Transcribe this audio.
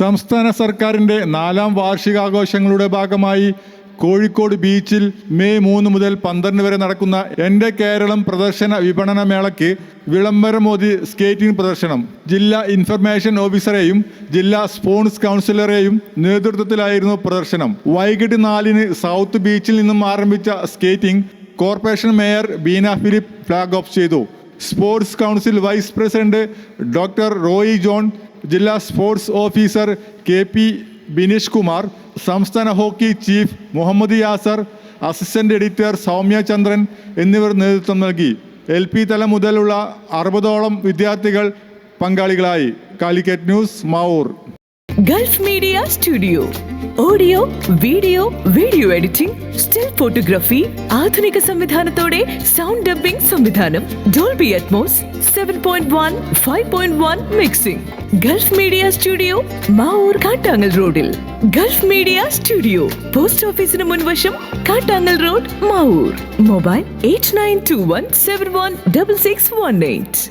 സംസ്ഥാന സർക്കാരിന്റെ നാലാം വാർഷികാഘോഷങ്ങളുടെ ഭാഗമായി കോഴിക്കോട് ബീച്ചിൽ മെയ് മൂന്ന് മുതൽ പന്ത്രണ്ട് വരെ നടക്കുന്ന എന്റെ കേരളം പ്രദർശന വിപണന മേളയ്ക്ക് വിളംബരമോദി സ്കേറ്റിംഗ് പ്രദർശനം. ജില്ലാ ഇൻഫർമേഷൻ ഓഫീസറെയും ജില്ലാ സ്പോർട്സ് കൗൺസിലറെയും നേതൃത്വത്തിലായിരുന്നു പ്രദർശനം. വൈകിട്ട് നാലിന് സൗത്ത് ബീച്ചിൽ നിന്നും ആരംഭിച്ച skating corporation mayor Beena Philip flag off ചെയ്തു. Sports council vice president doctor Roy John ജില്ലാ sports officer K P Bineesh Kumar സംസ്ഥാന hockey chief Muhammad Yasar assistant editor Soumya Chandran എന്നിവർ നേതൃത്വം നൽകി. എൽ പി തലം മുതലുള്ള അറുപതോളം വിദ്യാർത്ഥികൾ പങ്കാളികളായി. Calicut news Mavoor. Gulf media studio. Audio video video editing still photography ആധുനിക സംവിധാനത്തോടെ സൗണ്ട് ഡബിംഗ് സംവിധാനം Dolby Atmos seven point one five point one mixing gulf media studio Mavoor Kattangal റോഡിൽ ഗൾഫ് മീഡിയ സ്റ്റുഡിയോ പോസ്റ്റ് ഓഫീസിന് മുൻവശം Kattangal road Mavoor mobile eight nine two one seven one double six one eight